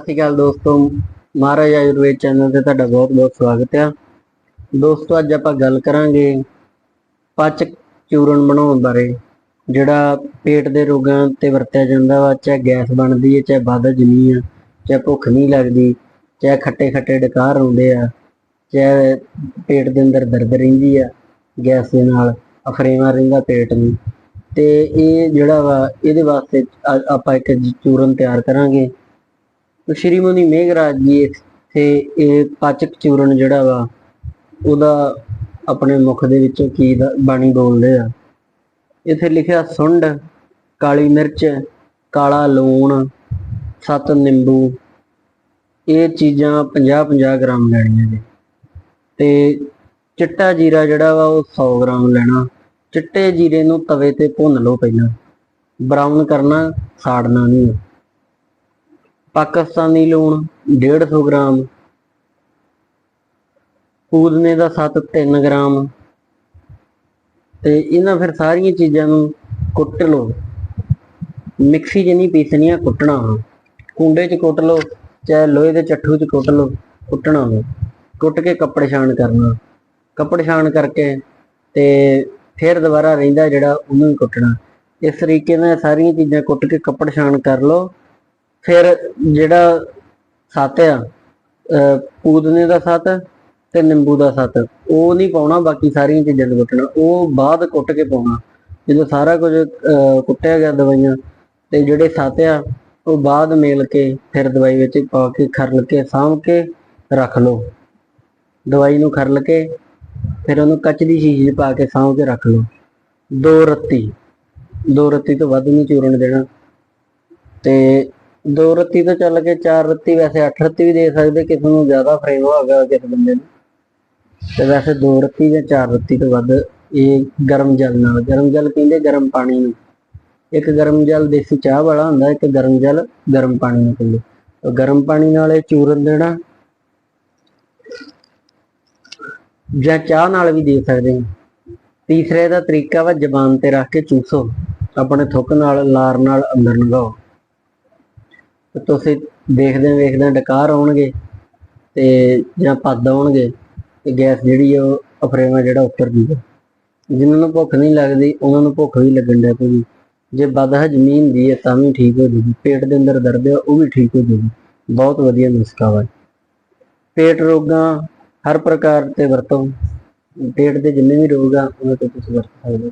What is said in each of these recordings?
ਸਤਿ ਸ਼੍ਰੀ ਅਕਾਲ ਦੋਸਤੋ। ਮਹਾਰਾਜ ਆਯੁਰਵੇਦ ਚੈਨਲ ਤੇ ਤੁਹਾਡਾ ਬਹੁਤ-ਬਹੁਤ ਸਵਾਗਤ ਹੈ ਦੋਸਤੋ, ਅੱਜ ਆਪਾਂ ਗੱਲ ਕਰਾਂਗੇ ਪਾਚਕ ਚੂਰਨ ਬਣਾਉਣ ਬਾਰੇ, ਜਿਹੜਾ ਪੇਟ ਦੇ ਰੋਗਾਂ ਤੇ ਵਰਤਿਆ ਜਾਂਦਾ ਵਾ, ਚਾਹੇ ਗੈਸ ਬਣਦੀ ਹੈ ਚਾਹੇ ਵੱਧ ਜਮੀ ਆ, ਚਾਹੇ ਭੁੱਖ ਨਹੀਂ ਲੱਗਦੀ, ਚਾਹੇ ਖੱਟੇ ਖੱਟੇ ਡਕਾਰ ਹੁੰਦੇ ਆ, ਚਾਹੇ ਪੇਟ ਦੇ ਅੰਦਰ ਦਰਦ ਰਹਿੰਦੀ ਆ, ਗੈਸ ਦੇ ਨਾਲ ਅਫਰੇਵਾ ਰਹਿੰਦਾ ਪੇਟ ਨੂੰ। ਤੇ ਇਹ ਜਿਹੜਾ ਵਾ, ਇਹਦੇ ਵਾਸਤੇ ਅ- ਆਪਾਂ ਇੱਕ ਚੂਰਨ ਤਿਆਰ ਕਰਾਂਗੇ। ਤੇ ਮੇਘਰਾਜ ਜੀ ਇੱਥੇ ਇਹ ਪਾਚਕ ਚੂਰਨ ਜਿਹੜਾ ਵਾ, ਉਹਦਾ ਆਪਣੇ ਮੁਖ ਦੇ ਵਿੱਚੋਂ ਕੀ ਦਾ- ਬਾਣੀ ਬੋਲਦੇ ਆ। ਇੱਥੇ ਲਿਖਿਆ ਸੁੰਡ, ਕਾਲੀ ਮਿਰਚ, ਕਾਲਾ ਲੂਣ, ਸੱਤ ਨਿੰਬੂ, ਇਹ ਚੀਜ਼ਾਂ 50 50 ਗ੍ਰਾਮ ਲੈਣੀਆਂ ਜੀ ਤੇ ਚਿੱਟਾ ਜੀਰਾ ਜਿਹੜਾ ਵਾ, ਉਹ 100 ਗ੍ਰਾਮ ਲੈਣਾ। ਚਿੱਟੇ ਜੀਰੇ ਨੂੰ ਤਵੇ ਤੇ ਭੁੰਨ ਲਓ ਪਹਿਲਾਂ। ਬਰਾਊਨ ਕਰਨਾ, ਸਾੜਨਾ ਨਹੀਂ। ਪਾਕਿਸਤਾਨੀ ਲੂਣ 150 ਗ੍ਰਾਮ, ਪੂਦਨੇ ਦਾ 7 3 ਗ੍ਰਾਮ ਤੇ ਇਹਨਾਂ ਫਿਰ ਸਾਰੀਆਂ ਚੀਜ਼ਾਂ ਨੂੰ ਕੁੱਟ ਲਓ। ਮਿਕਸੀ 'ਚ ਨਹੀਂ ਪੀਸਣੀਆਂ ਕੁੱਟਣਾ ਵਾ। ਕੁੰਡੇ 'ਚ ਕੁੱਟ ਲਓ, ਚਾਹੇ ਲੋਹੇ ਦੇ ਚੱਠੂ 'ਚ ਕੁੱਟ ਲਓ, ਕੁੱਟਣਾ ਵਾ। ਕੁੱਟ ਕੇ ਕੱਪੜ ਛਾਣ ਕਰਨਾ। ਕੱਪੜ ਛਾਣ ਕਰਕੇ ਤੇ ਫਿਰ ਦੁਬਾਰਾ ਰਹਿੰਦਾ ਜਿਹੜਾ ਉਹਨੂੰ ਕੁੱਟਣਾ। ਇਸ ਤਰੀਕੇ ਨਾਲ ਸਾਰੀਆਂ ਚੀਜ਼ਾਂ ਕੁੱਟ ਕੇ ਕੱਪੜ ਛਾਣ ਕਰ ਲਓ। ਫਿਰ ਜਿਹੜਾ ਸੱਤ ਆ ਪੂਦਨੇ ਦਾ ਸੱਤ ਤੇ ਨਿੰਬੂ ਦਾ ਸੱਤ। ਉਹ ਨਹੀਂ ਪਾਉਣਾ, ਬਾਕੀ ਸਾਰੀਆਂ ਚੀਜ਼ਾਂ ਨੂੰ ਕੁੱਟਣਾ। ਉਹ ਬਾਅਦ ਕੁੱਟ ਕੇ ਪਾਉਣਾ। ਜਦੋਂ ਸਾਰਾ ਕੁਝ ਕੁੱਟਿਆ ਗਿਆ ਦਵਾਈਆਂ ਤੇ ਜਿਹੜੇ ਸੱਤ ਆ, ਉਹ ਬਾਅਦ ਮੇਲ ਕੇ ਫਿਰ ਦਵਾਈ ਵਿੱਚ ਪਾ ਕੇ ਖਰਲ ਕੇ, ਸਾਂਭ ਕੇ ਰੱਖ ਲਓ। ਦਵਾਈ ਨੂੰ ਖਰਲ ਕੇ ਫਿਰ ਉਹਨੂੰ ਕੱਚ ਦੀ ਸ਼ੀਸ਼ੀ 'ਚ ਪਾ ਕੇ ਸਾਂਭ ਕੇ ਰੱਖ ਲਓ। ਦੋ ਰੱਤੀ। ਦੋ ਰੱਤੀ ਤੋਂ ਵੱਧ ਨਹੀਂ ਚੂਰਨ ਦੇਣਾ। ਤੇ ਦੋ ਰੱਤੀ ਤੋਂ ਚੱਲ ਕੇ ਚਾਰ ਰੱਤੀ ਵੈਸੇ ਅੱਠ ਰੱਤੀ ਵੀ ਦੇ ਸਕਦੇ, ਕਿਸੇ ਨੂੰ ਜ਼ਿਆਦਾ ਫਰੇਮ ਹੋਗਾ ਕਿਸੇ ਬੰਦੇ ਨੂੰ। ਤੇ ਵੈਸੇ ਦੋ ਰੱਤੀ ਜਾਂ ਚਾਰ ਰੱਤੀ ਤੋਂ ਵੱਧ ਇਹ ਗਰਮ ਜਲ ਨਾਲ, ਗਰਮ ਜਲ ਪੀਂਦੇ ਗਰਮ ਪਾਣੀ ਨੂੰ। ਇੱਕ ਗਰਮ ਜਲ ਦੇਸੀ ਚਾਹ ਵਾਲਾ ਹੁੰਦਾ, ਇੱਕ ਗਰਮ ਜਲ ਗਰਮ ਪਾਣੀ ਨਾਲ ਪੀਂਦੇ। ਗਰਮ ਪਾਣੀ ਨਾਲ ਇਹ ਚੂਰਨ ਦੇਣਾ, ਜਾਂ ਚਾਹ ਨਾਲ ਵੀ ਦੇ ਸਕਦੇ ਹਾਂ। ਤੀਸਰੇ ਦਾ ਤਰੀਕਾ ਵਾ ਜ਼ਬਾਨ ਤੇ ਰੱਖ ਕੇ ਚੂਸੋ। ਆਪਣੇ ਥੁੱਕ ਨਾਲ, ਲਾਰ ਨਾਲ ਅੰਦਰ ਲਗਾਓ ਤੇ ਤੁਸੀਂ ਦੇਖਦੇ ਵੇਖਦੇ ਡਕਾਰ ਆਉਣਗੇ ਤੇ ਜਾਂ ਪੱਦ ਆਉਣਗੇ ਤੇ ਗੈਸ ਜਿਹੜੀ ਆ ਉਹ ਅਫਰੇਵਾ ਜਿਹੜਾ ਉੱਤਰ ਜੂਗਾ ਜਿਨ੍ਹਾਂ ਨੂੰ ਭੁੱਖ ਨਹੀਂ ਲੱਗਦੀ, ਉਹਨਾਂ ਨੂੰ ਭੁੱਖ ਵੀ ਲੱਗਣ ਲੱਗ ਪਊਗੀ ਜੇ ਬਦ ਹਜਮੀ ਹੁੰਦੀ ਹੈ ਤਾਂ ਵੀ ਠੀਕ ਹੋ ਜੂਗੀ। ਪੇਟ ਦੇ ਅੰਦਰ ਦਰਦ ਹੈ ਉਹ ਵੀ ਠੀਕ ਹੋ ਜੂਗੀ। ਬਹੁਤ ਵਧੀਆ ਨੁਸਖਾ ਵਾ। ਪੇਟ ਰੋਗਾਂ ਹਰ ਪ੍ਰਕਾਰ ਤੇ ਵਰਤੋਂ। ਪੇਟ ਦੇ ਜਿੰਨੇ ਵੀ ਰੋਗ ਆ, ਉਹਨਾਂ ਤੇ ਤੁਸੀਂ ਵਰਤ ਸਕਦੇ ਹੋ।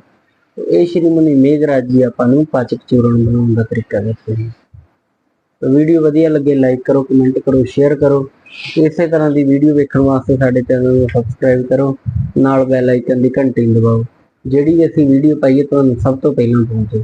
ਇਹ ਸ਼੍ਰੀਮਨੀ ਮੇਘਰਾਜ ਜੀ ਆਪਾਂ ਨੂੰ ਪਾਚਕ ਚੂਰਨ ਬਣਾਉਣ ਦਾ ਤਰੀਕਾ ਦੱਸਦੇ ਨੇ ਵੀਡੀਓ ਵਧੀਆ ਲੱਗੇ ਲਾਈਕ ਕਰੋ ਕਮੈਂਟ ਕਰੋ ਸ਼ੇਅਰ ਕਰੋ। ਇਸੇ ਤਰ੍ਹਾਂ ਦੀ ਵੀਡੀਓ ਵੇਖਣ ਵਾਸਤੇ ਸਾਡੇ ਚੈਨਲ ਨੂੰ ਸਬਸਕ੍ਰਾਈਬ ਕਰੋ। ਨਾਲ ਬੈਲ ਆਈਕਨ ਦੀ ਘੰਟੀ ਦਬਾਓ, ਜਿਹੜੀ ਅਸੀਂ ਵੀਡੀਓ ਪਾਈਏ, ਤੁਹਾਨੂੰ ਸਭ ਤੋਂ ਪਹਿਲਾਂ ਪਹੁੰਚੇ।